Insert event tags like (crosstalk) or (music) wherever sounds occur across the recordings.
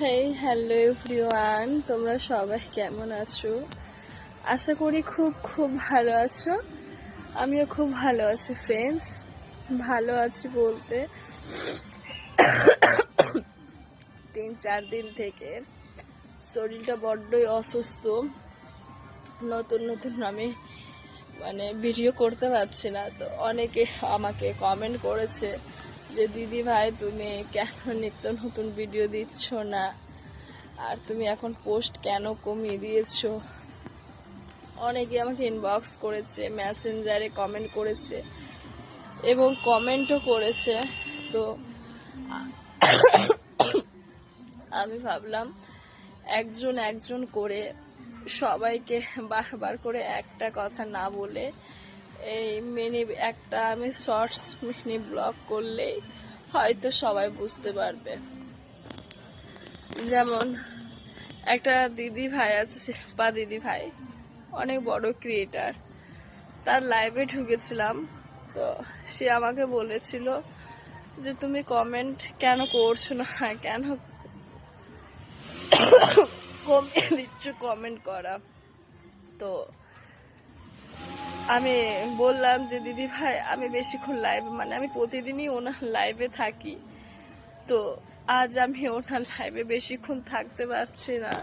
Hey hello everyone তোমরা সবাই কেমন আছো? আশা করি খুব খুব ভালো আছো। আমিও খুব ভালো আছি ফ্রেন্ডস ভালো আছি বলতে। তিন, চার দিন থেকে শরীরটা বড্ডই অসুস্থ। নতুন নতুন আমি মানে ভিডিও করতে পারছি না। তো অনেকে আমাকে কমেন্ট করেছে। যে, দিদি ভাই, তুমি কেন নিত্য নতুন ভিডিও দিচ্ছ না? আর তুমি এখন পোস্ট কেন কমিয়ে দিয়েছ? অনেকে আমাকে ইনবক্স করেছে মেসেঞ্জারে কমেন্ট করেছে এবং কমেন্টও করেছে। তো আমি ভাবলাম, একজন একজন করে সবাইকে বারবার করে একটা কথা না বলে এই মিনি একটা আমি শর্টস মিনি ব্লগ করলেই হয়তো সবাই বুঝতে পারবে। যেমন একটা দিদি ভাই আছে, শিল্পা দিদি ভাই, অনেক বড় ক্রিয়েটার তার লাইভে ঢুকেছিলাম, তো সে আমাকে বলেছিল যে, তুমি কমেন্ট কেন করছ না? কেন (coughs) কমিয়ে দিচ্ছ কমেন্ট করা? তো আমি বললাম যে, দিদি ভাই, আমি বেশিক্ষণ লাইভ মানে আমি প্রতিদিনই ওনার লাইভে থাকি। তো আজ আমি ওনার লাইভে বেশিক্ষণ থাকতে পারছি না।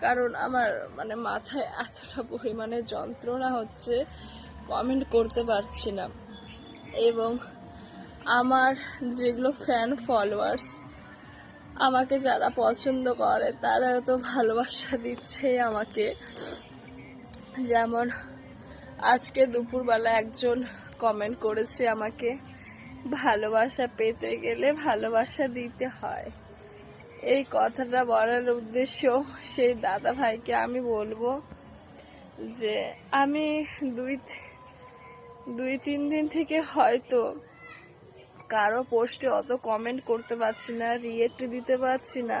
কারণ আমার মানে মাথায় এতটা পরিমাণে যন্ত্রণা হচ্ছে কমেন্ট করতে পারছি না। এবং আমার যেগুলো ফ্যান ফলোয়ার্স আমাকে যারা পছন্দ করে তারা তো ভালোবাসা দিচ্ছে আমাকে। যেমন আজকে দুপুরবেলা একজন কমেন্ট করেছে আমাকে, ভালোবাসা পেতে গেলে ভালোবাসা দিতে হয়। এই কথাটা বলার উদ্দেশ্য সেই দাদা ভাইকে আমি বলব যে, আমি দুই দুই, তিন দিন থেকে হয়তো কারও পোস্টে অত কমেন্ট করতে পারছি না রিয়েক্ট দিতে পারছি না।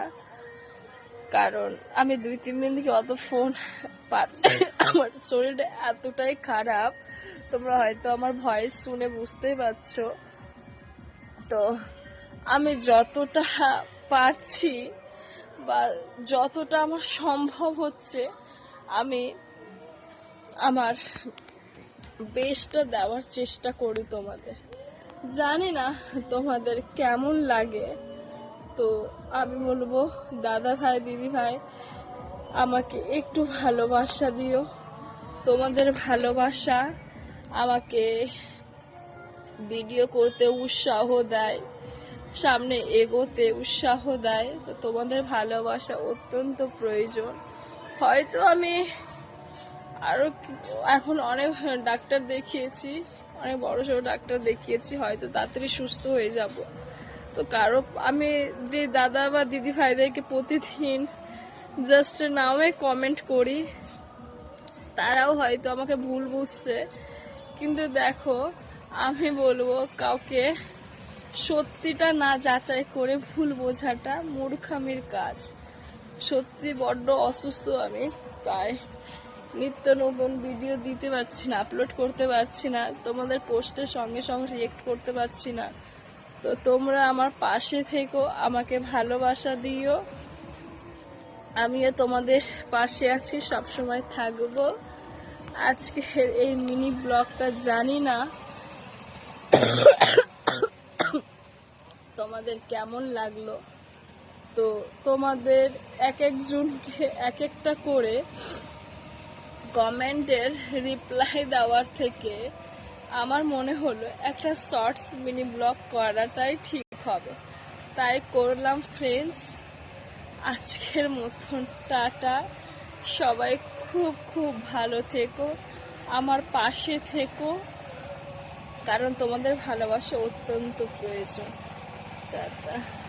কারণ আমি দুই, তিন দিন থেকে অত ফোন পাচ্ছি আমার শরীরটা এতটাই খারাপ, তোমরা হয়তো আমার ভয়েস শুনে বুঝতেই পারছ। তো আমি যতটা পারছি বা যতটা আমার সম্ভব হচ্ছে, আমি আমার বেস্টটা দেওয়ার চেষ্টা করি তোমাদের। জানি না তোমাদের কেমন লাগে। তো আমি বলব, দাদা ভাই, দিদি ভাই আমাকে একটু ভালোবাসা দিও। তোমাদের ভালোবাসা আমাকে ভিডিও করতে উৎসাহ দেয়, সামনে এগোতে উৎসাহ দেয়। তো তোমাদের ভালোবাসা অত্যন্ত প্রয়োজন। হয়তো আমি আরও এখন অনেক ডাক্তার দেখিয়েছি, অনেক বড় সড়ো ডাক্তার দেখিয়েছি, হয়তো তাড়াতাড়ি সুস্থ হয়ে যাব। তো কারও, আমি যে দাদা বা দিদি ভাইদেরকে প্রতিদিন জাস্ট নামে কমেন্ট করি। তারাও হয়তো আমাকে ভুল বুঝছে। কিন্তু দেখো, আমি বলব কাউকে সত্যিটা না যাচাই করে ভুল বোঝাটা মূর্খামির কাজ। সত্যি বড্ড অসুস্থ আমি। প্রায় নিত্য নতুন ভিডিও দিতে পারছি না আপলোড করতে পারছি না। তোমাদের পোস্টের সঙ্গে সঙ্গে রিয়েক্ট করতে পারছি না। তো তোমরা আমার পাশে থেকো, আমাকে ভালোবাসা দিও। আমিও তোমাদের পাশে আছি সব সময় থাকব। আজকে এই মিনি ব্লগটা জানি না। তোমাদের কেমন লাগল? তো তোমাদের এক একজনকে এক একটা করে কমেন্টের রিপ্লাই দেওয়ার থেকে আমার মনে হলো একটা শর্টস মিনি ব্লগ করাটাই ঠিক হবে। তাই করলাম ফ্রেন্ডস আজকের মতন টাটা। সবাই খুব খুব ভালো থেকো। আমার পাশে থেকো। কারণ তোমাদের ভালোবাসা অত্যন্ত প্রয়োজন। টাটা।